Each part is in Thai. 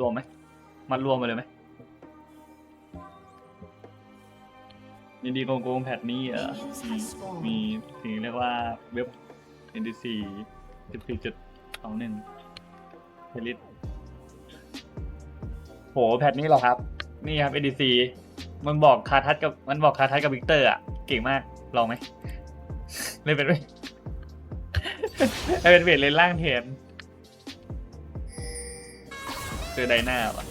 รวมไหมมันรวมมาเลยไหมยินดีโกงโกงแพทนี้เออ Minions มี have spawned. มีสิ่งเรียกว่าเว็บ NDC 14จุดสองหนึ่งเพลิตโหแพทนี้เหรอครับ นี่ครับ NDC มันบอกคาทัศกับมันบอกคาทัศกับวิกเตอร์อะ เก่งมาก ลองไหม เล่นเป็นไหมให้เป็นเวทเลนล่างแทน เจอไดนาว่ะ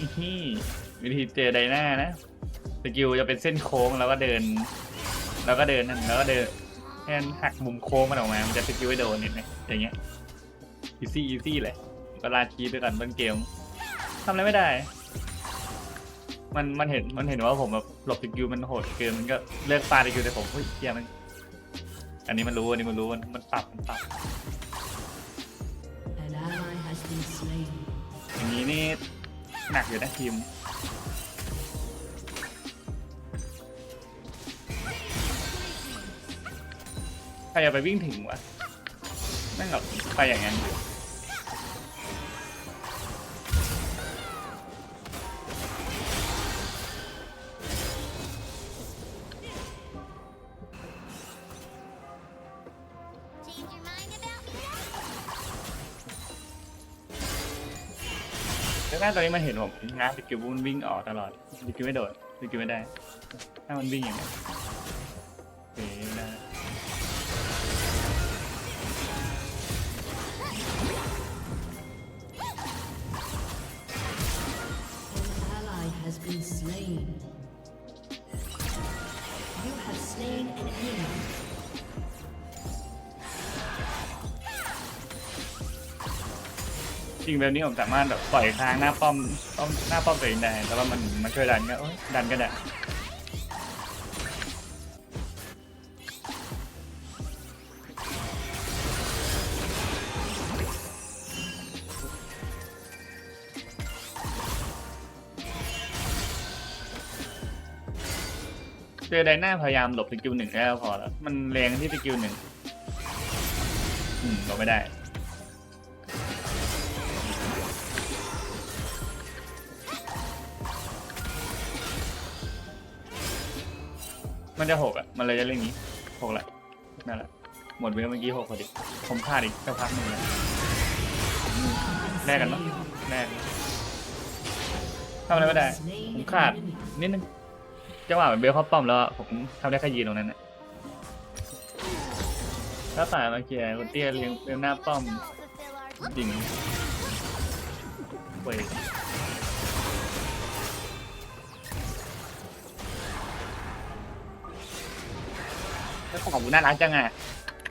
วิธีเจอไดนานะสกิลจะเป็นเส้นโค้งแล้วก็เดิน แล้วก็เดินนั่นแล้วก็เดินแค่หักมุมโค้งมันออกมา มันจะสกิลไม่โดนเห็นไหมอย่างเงี้ยอีซี่อีซี่เลยก็ลาคีไปก่อนต้นเกมทำอะไรไม่ได้ มันมันเห็นมันเห็นว่าผมแบบหลบสกิลมันโหดเกินมันก็เลิกปาสกิลแต่ผมเฮ้ยเฮียมัน อันนี้มันรู้อันนี้มันรู้มันมันปรับมันปรับ นี้นี่หนักอยู่นะทีมใครจะไปวิ่งถึงวะแม่งแบบไปอย่างนั้นแต่ หน้าตอนนี้มันเห็นผมง้างสกิลมันวิ่งออกตลอดสกิลไม่โดดสกิลไม่ได้ ถ้ามันวิ่งอย่างนี้ จริงแบบนี้ผมสามารถแบบปล่อยค้างหน้าป้อมป้อมหน้าป้อมตัวเองได้แต่ว่ามันมันช่วยดันก็เอ้ยดันก็ได้เจอไดหน้าพยายามหลบสกิลหนึ่งได้ก็พอแล้ว มันแรงที่สกิลหนึ่งอืมหลบไม่ได้ มันจะหกอะ มันเลยจะเล่นองนี้หกแหละนั่นแหละ หมดเวลเมื่อกี้หกพอดี ผมพลาดอีกสักพักหนึ่งเลยแลกกันปะแลกทำอะไรไม่ได้ ผมขาดนิดนึงจังหวะมันเบลเข้าป้อมแล้วอะผมทำได้แค่ยืนตรงนั้นนะถ้าป่ามาเกียร์คนเตี้ยเลี้ยงเลี้ยงหน้าป้อมจริงเว้ย ของกูน่ารักจังอะ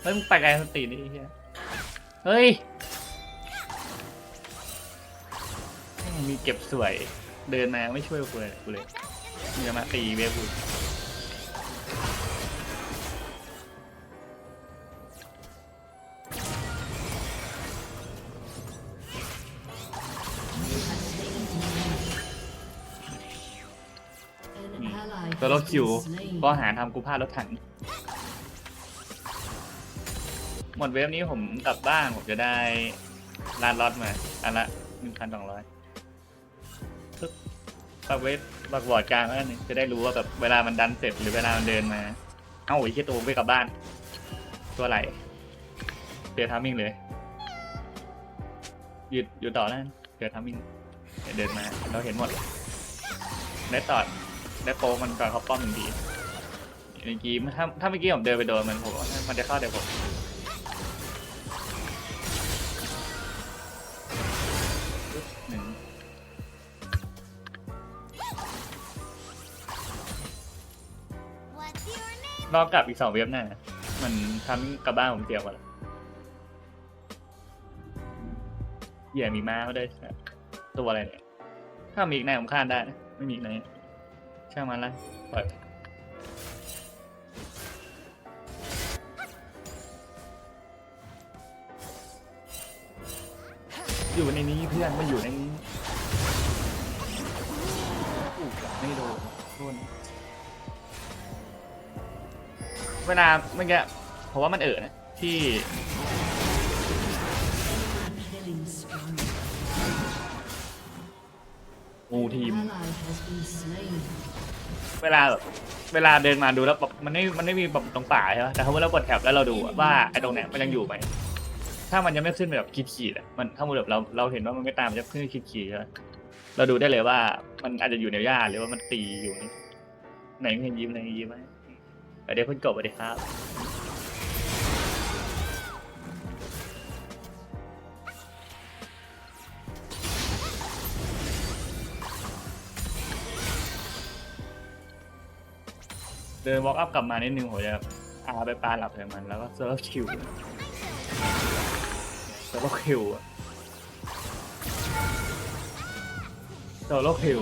เฮ้ยมึงไปไกลสตินี่ไอ้เฮียเฮ้ยแม่งมีเก็บสวย เดินมาไม่ช่วยกูเลยกูเลยมึงจะมาตีเวฟกู An ally ตัวรถ has คิว been slain. ก็หาทำกูพลาดรถถัง หมดเวฟนี้ผมกลับบ้านผมจะได้ลานล็อตมาอันละหนึ่งพันสองร้อยปึ๊บปักเวฟปักบอร์ดกลางแล้วกันจะได้รู้ว่าแบบเวลามันดันเสร็จหรือเวลามันเดินมา เอ้าไอ้เชี่ยตัวไปกลับบ้าน ตัวไหลเสียทามิ่งเลยหยุดหยุดต่อแล้วเสียทามิ่งเดินมาเราเห็นหมดได้ตอดได้โป๊กมันก่อนเขาป้อมหนึ่งทีเมื่อกี้ถ้าถ้าเมื่อกี้ผมเดินไปโดนมันผมมันจะเข้าเดี๋ยวผม รอบกลับอีกสองเว็บหน้ามันทำกับบ้านผมเสียกว่าละเหยี่ยมีม้าเขาด้ตัวอะไรเนี่ย ถ้ามีอีกในผมฆ่าได้นะไม่มีอีกในช่างมันละปล่อยอยู่ในนี้เพื่อนมาอยู่ในนี้อู้ไม่โดนโดน เวลาเมื่อกี้ผมว่ามันเอ่อนะที่มูทีม เวลาเวลาเดินมาดูแล้วแบบมันไม่มันไม่มีแบบตรงป่าใช่ไหมแต่ถ้าเมื่อเรากดแถบแล้วเราดูว่าไอ้ตรงไหนมันยังอยู่ไหมถ้ามันยังไม่ขึ้นแบบขีดขีดอะมันถ้ามูแบบเราเราเห็นว่ามันไม่ตามจะขึ้นขีดขีดใช่ไหมเราดูได้เลยว่ามันอาจจะอยู่ในหญ้าหรือว่ามันตีอยู่ไหนม่เนยิ้มอะไรยิ้มไหม สวัสดีคุณกบสวัสดีครับ เดินวอล์กอัพกลับมานิดนึงผมจะอาไปปาหลับใส่มันแล้วก็เซิร์ฟคิวเซิร์ฟคิวอะโซโลคิว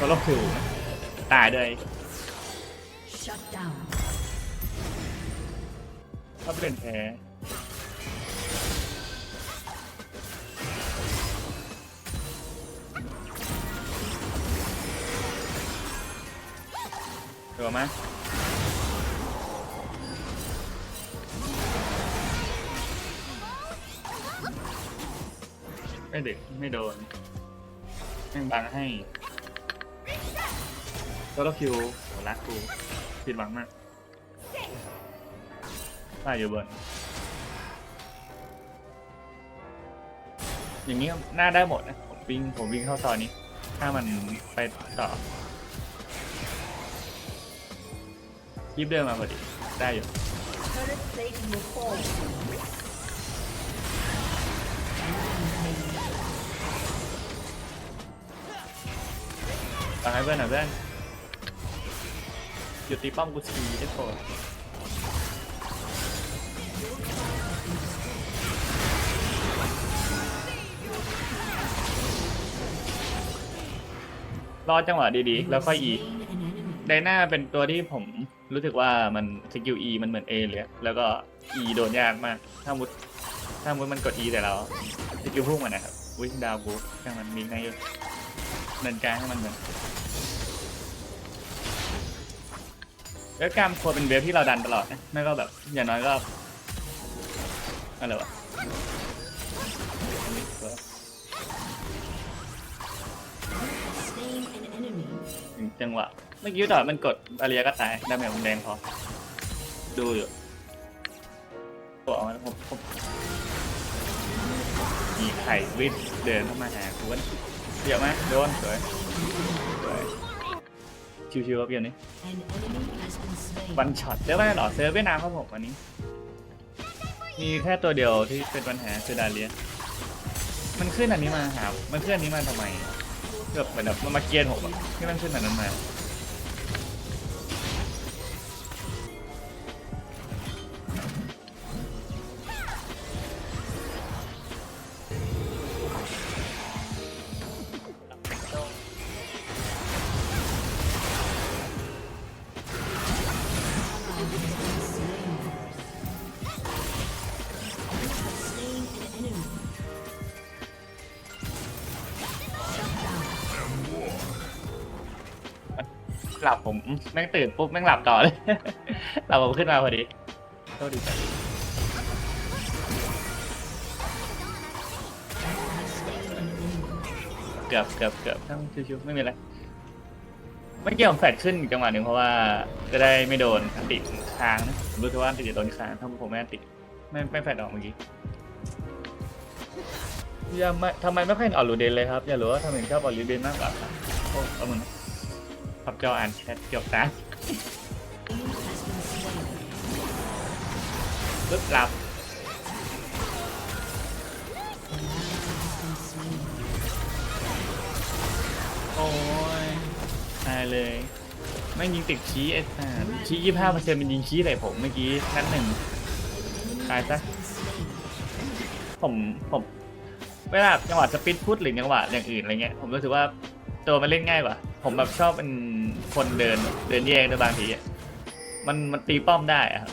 โซโลคิวตายด้วย Shut down. ถ้าเป็นแพ้ถูกไหมไม่ดึกไม่โดนแม่งบังให้ โซโลคิวโหรักกูผิดหวังมากป้อยู่เบิร์นอย่างนี้หน้าได้หมดนะผมวิ่งผมวิ่งเข้าซอยนี้ ถ้ามันไปต่อยิบเดินมาพอดีได้อยู่ Turret plate will fall. ฟังให้เพื่อนหน่อยเพื่อน หยุดตีป้อมกูทีได้โปรดรอจังหวะดีๆ แล้วค่อยอีไดนาเป็นตัวที่ผมรู้สึกว่ามันสกิลอ e, มันเหมือน A เลยแล้วก็อ e, โดนยากมาก ถ้ามุดถ้ามุดมันกด E แต่เราสกิลพุ่งมันนะครับวิดาวบูช่างมันมีไงอยู่เดินกลางให้มันเหมือน แล้วกล้ามควรเป็นเวฟที่เราดันตลอดนะไม่ก็แบบอย่างน้อยก็อะไรวะอังจังหวะเมื่อกี้ต่อมันกดอาเรียก็ตายดาเมจมันแดงพอ ดูอยู่ตัวเอาไว้ผมผมมีไข่วิทเดินเข้ามาหาคุณเยอะไหมโดนสวยสวย ชิวๆครับเกมนี้ An enemy has been slain. วันช็อตเรียกว่าหรอเซิร์ฟเวียดนามครับผมวันนี้ มีแค่ตัวเดียวที่เป็นปัญหาคือดาเลียมันขึ้นอันนี้มาหามันขึ้นอันนี้มาทำไมแบบเหมือนแบบมันมาเกียนผมอะที่มันขึ้นอันนั้นมา ลับผมแม่งตื่นปุ๊บแม่งหลับต่อเลยหลับผมขึ้นมาพอดีโทษดีจ้ะ Has slain an enemy. เกือบเกือบเกือบทั้งชิวๆไม่มีอะไรเมื่อกี้ผมแฟดขึ้นอีกจังหวะหนึ่งเพราะว่าจะได้ไม่โดนติดค้างนะผมรู้สึกว่าติจะโดนค้างถ้าผมไม่ติไม่ไม่แฟดออกเมื่อกี้อย่าไม่ทำไมไม่ค่อยเออกลูเดนเลยครับ อย่ารู้ว่าทำไมชอบออกลูเดนมากกว่าโอ้เอามึงนะ บจออ่านแชทเกือบตายปึ๊บหลับโอ้ยตายเลยไม่ยิงติดชี้ไอ้สัสชี้ยี่ห้าเปอร์เซ็นต์มันยิงชี้ใส่ผมเมื่อกี้นัดหนึ่ง Enemy Ai has ta? been slain. ผมผมเวลาจังหวะสปิดพุทหรือจังหวะอย่างอื่นอะไรเงี้ยผมรู้สึกว่าตัวมันเล่นง่ายกว่า ผมแบบชอบเป็นคนเดินเดินแยกด้วยบางทีอะมันมันตีป้อมได้อะครับ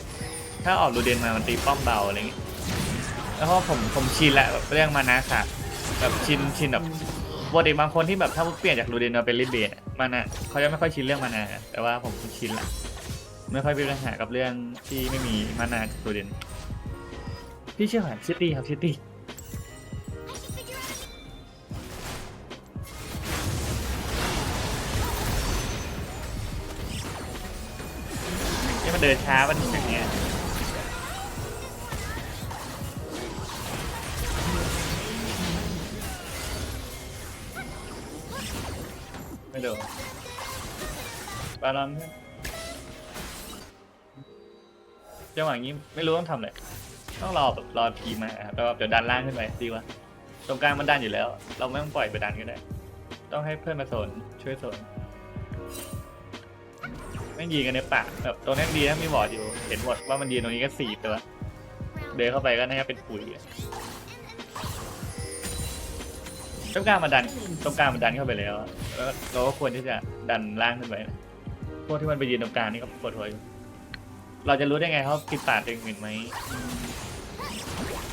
ถ้าออกรูเดนมา มันตีป้อมเบาอะไรเงี้ยแล้วก็ผมผมชินแหล้วแบบเรื่องมานะค่ะแบบชินชินแบบปกติบางคนที่แบบถ้าเปลี่ยนจากรูเดนมาเป็นลิเบตมานะเขาจะไม่ค่อยชินเรื่องมานะแต่ว่าผมชินละไม่ค่อยมีปัญหากับเรื่องที่ไม่มีมานาจากรูเดนพี่เชื่อไหมซิตี้ครับซิตี้ เดินช้ามันอย่างเงี้ยไม่โดนบาลอนจังหวะนี้ไม่รู้ต้องทำอะไรต้องรอแบบรอทีมาครับแล้วเดี๋ยวดันล่างขึ้นไปดีกว่าตรงกลางมันดันอยู่แล้ว เราไม่ต้องปล่อยไปดันก็ได้ ต้องให้เพื่อนมาโซนช่วยโซน ไม่งยิงกันในป่าแบบตรงนี้นดีนะมีบอดอยู่ เห็นหมดว่ามันยืนตรงนี้ก็สี่ตัว เดินเข้าไปก็น่าจะเป็นปุ๋ยอะตรงกลางมันดันตรงกลางมันดันเข้าไปแล้วอะแล้วเราก็ควรที่จะดันล่างขึ้นไปนะพวกที่มันไปยืนตรงกลางนี่ก็ปวดหัวอยู่เราจะรู้ได้ไงเขาปิดปากตัวเองเห็นไหม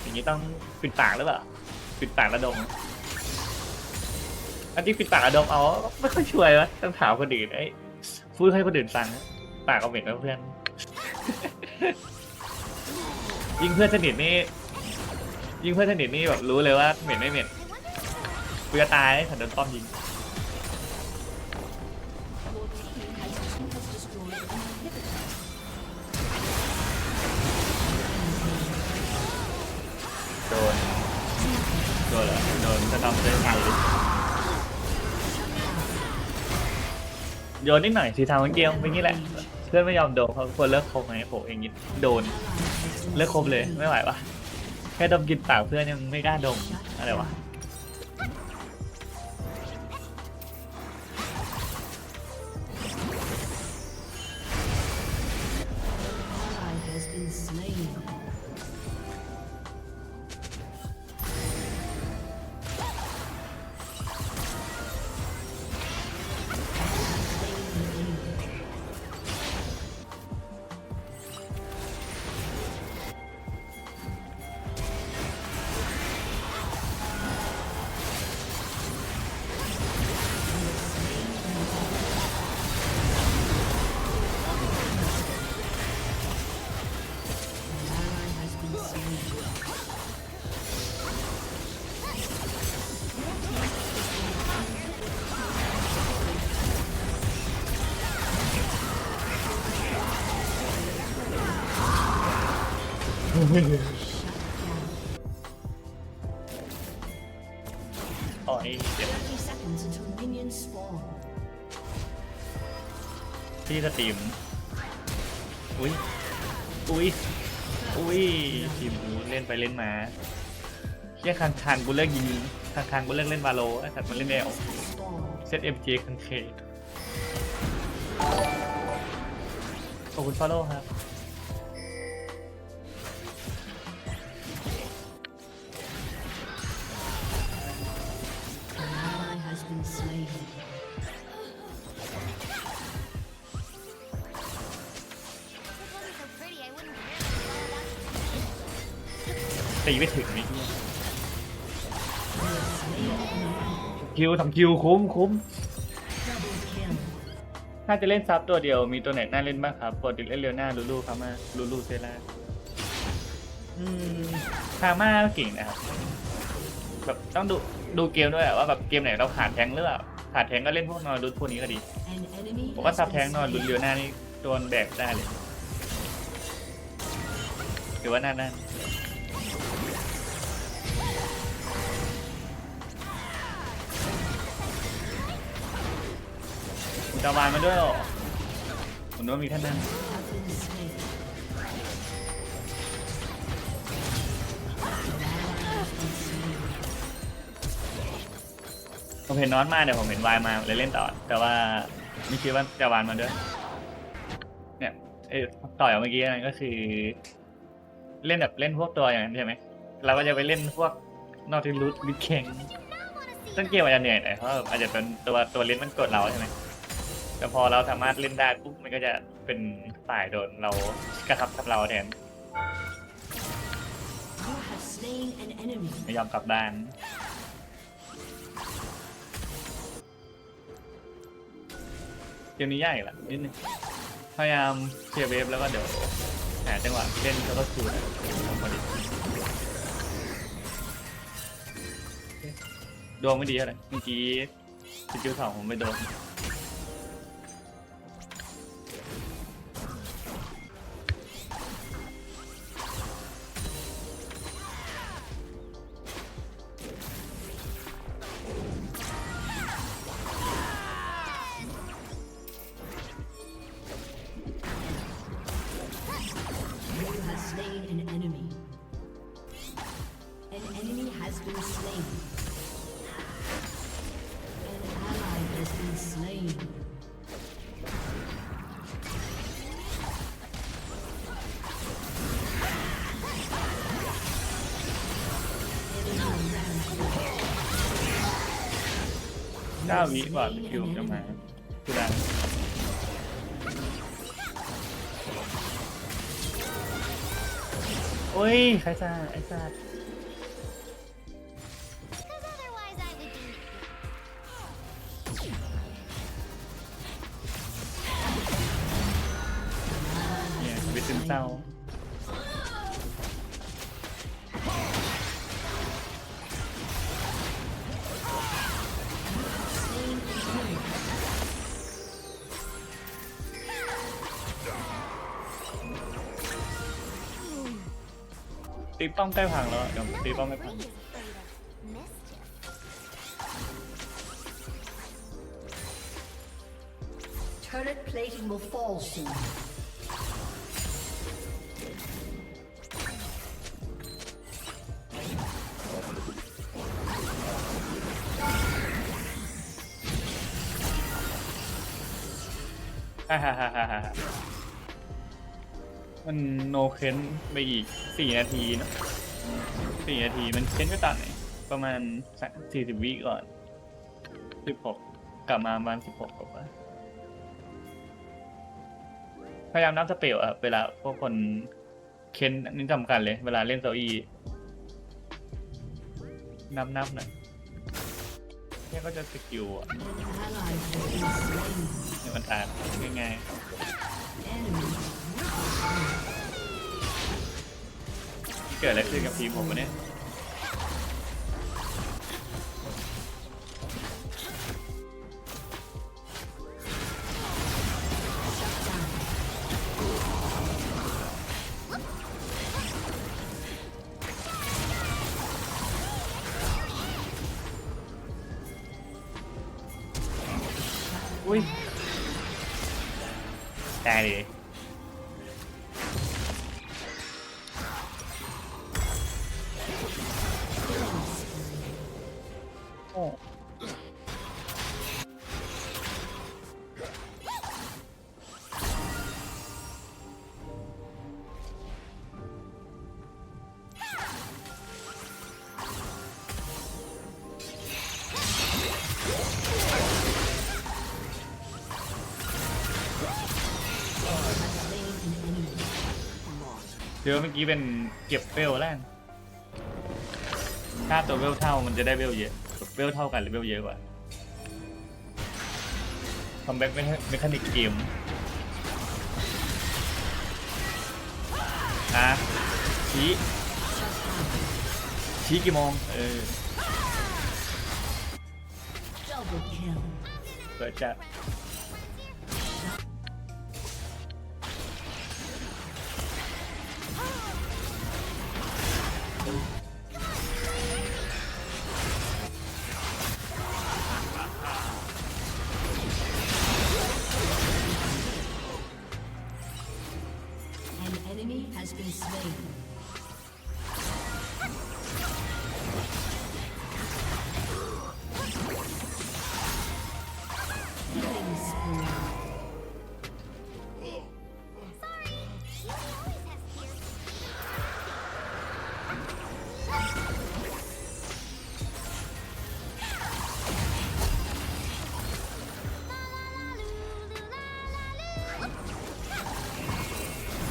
อย่างนี้ต้องปิดปากหรือเปล่าปิดปากระดม อันที่ปิดปากอะดมเอาไม่ค่อยช่วยวะต้องถามคนอื่นไอ้ พูดให้คนอื่นฟังปากเอาเหม็นกับเพื่อน ยิงเพื่อนสนิทนี่ยิงเพื่อนสนิทนี่แบบรู้เลยว่าเหม็นไม่เหม็นกูจะตายถ้าโดนป้อมยิง โยนนิดหน่อยสีทางมันเกลียวเป็นงี้แหละ เพื่อนไม่ยอมโดนเขาควรเลิกคบไหมโหอย่างนิดโดน เลิกคบเลยไม่ไหวปะแค่ดมกลินปากเพื่อนยังไม่กล้าดมอะไรวะ อ๋อนี่เจ็บ30 seconds until minions spawn. พี่สตรีม อุ้ย อุ้ย อุ้ยทีมกูเล่นไปเล่นมาเชี่ยคันคันกูเลิกยิงคันคันกูเลิกเล่นวาโลไอ้สัตว์มันเล่นแนวเซตเอ็มจีคันเคขอบคุณฟอลโล่ครับ ตีไม่ถึงนี่คิวทำคิวคุ้มคุ้มถ้าจะเล่นซับตัวเดียวมีตัวไหนน่าเล่นบ้างครับปกติเล่นเรียวหน้าลูลูคามาลูลูเซล่าอืมคามาเก่งนะครับแบบต้องดูดูเกมด้วยว่าแบบเกมไหนเราขาดแทงหรือเปล่าขาดแทงก็เล่นพวกนอนรุดพวกนี้ก็ดีผมว่าซับแทงนอนรุดเรียวหน้านี่โดนแบกได้เลยหรือว่าหน้านั่ นอุลตร้านมาด้วยเหรอผมนึกว่ามีแค่นั้นผมเห็นนอนมาเดี๋ยวผมเห็นวายมาเลยเล่นต่อ แต่ว่าไม่คิดว่าจะวานมาด้วย เนี่ยเอ้ต่อยเมื่อกี้นั่นก็คือ เล่นแบบเล่นพวกตัวอย่างนั้นใช่ไหมเราก็จะไปเล่นพวกนอติลุสลิเคงต้นเกมอาจจะเหนื่อยหน่อยเพราะอาจจะเป็นตัวตัวเล่นมันกดเราใช่ไหม แต่พอเราสามารถเล่นได้ปุ๊บมันก็จะเป็นฝ่ายโดนเรากระทับทับเราแทน You have slain an enemy. ไม่ยอมกลับบ้าน เกมนี้ยากอีกละนิดนึงพยายามเคลียร์เวฟแล้วก็เดี๋ยวหาจังหวะเล่นแล้วก็ชูนะพอดีดวงไม่ดีอะไรเมื่อกี้สกิลสองผมไม่โดน ก้าวิก่อนสกิวจะมาคือดังโอ้ยใครซ่าไอ้ซ่า ตีป้อมใกล้พังแล้วอะเดี๋ยวตีป้อมไม่พัง Free is afraid of mischief. Turret plating will fall soon. ฮ่าฮ่าฮ่าฮ่าฮ่า มันโนเค้นไปอีกสี่นาทีเนอะสี่นาทีมันเค้นไปตอนไหนประมาณสี่สิบวิก่อนสิบหกกลับมาประมาณสิบหกกว่าพยายามนับสเปลอะเวลาพวกคนเค้นอันนี่สำคัญเลย เวลาเล่นโซอีนับนับหน่อยเนี่ยก็จะสกิลอะ An ally has been slain. เนี่ยมันอ่านง่ายๆ กิดอะไรขึ้นกับทีมผมวะเนี่ยอุ้ยตายเเดี๋ยวเมื่อกี้เป็นเก็บเวลแล้วกันถ้าตัวเวลเท่ามันจะได้เวลเยอะเวลเท่ากันหรือเวลเยอะกว่าคอมแบ็กเมคานิกเกมอะชี้ชี้กี่โมงเออ Double kill. เปิดจัด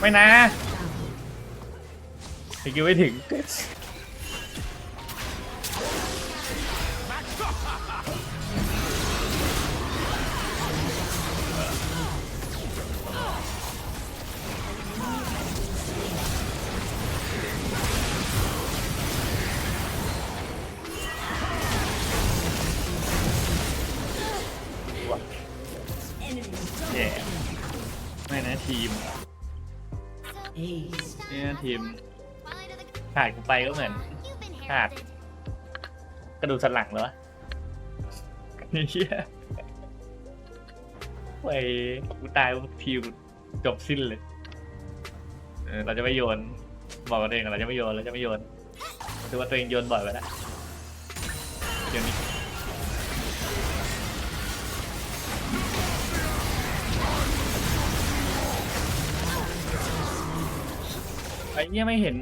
ไม่นะสกิลไม่ถึง แย่ไม่นะทีม เนี่ยทีม Follow to the ขาดกูไปก็เหมือน You've been Ah. heralded. กระดูกสันหลังเหรอวะเฮียไปกูตายทีมจบสิ้นเลยเออเราจะไม่โยน บอกกันเองเราจะไม่โยนเราจะไม่โยนถือว่าตัวเองโยนบ่อยไปแล้วเกมนี้ ไอ้เนี่ยไม่เห็น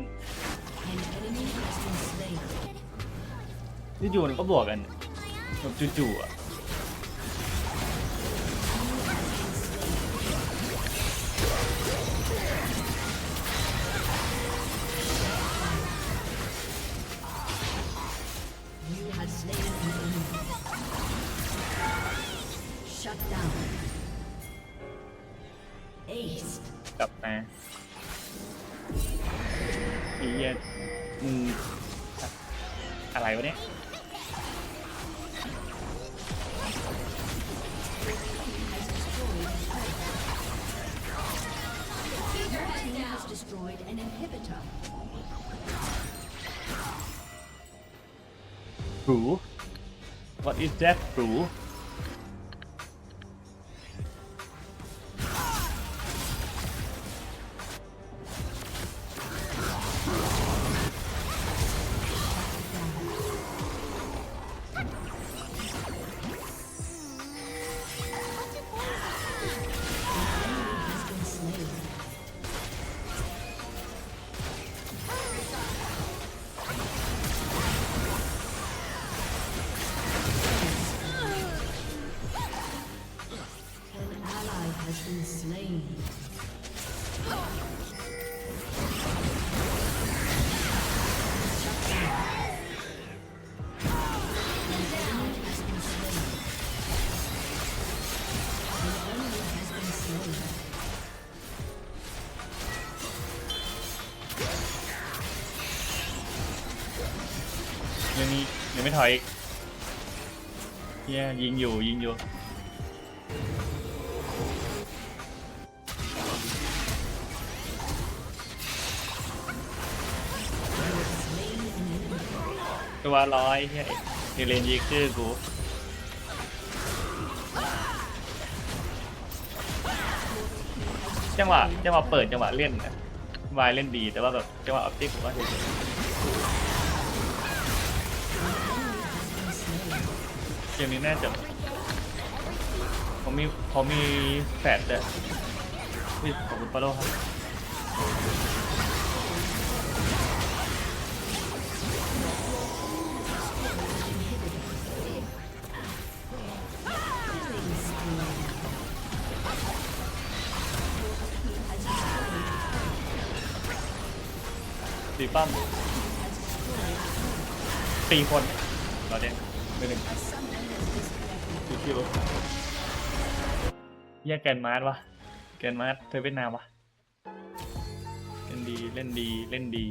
ที่อยู่มันก็บวกกันแบบจู่ๆอะ หรู What is that ถอยอีกเฮียยิงอยู่ยิงอยู่ตัวร้อยเฮียเฮเลนยิงคือกูจังหวะจังหวะเปิดจังหวะเล่นนะวายเล่นดีแต่ว่าแบบจังหวะออบเจกต์ผมว่าเฉย มนี้แน่าจะผมมีผมมีแฟดด้วยอุ้ยขอบคุณปาโลครับตีปั้มตีคนเราเด่นไปหนึ่ง คิวแยกแกนมาร์วะแกนมาร์เธอเวียดนามวะเล่นดีเล่นดีเล่นดี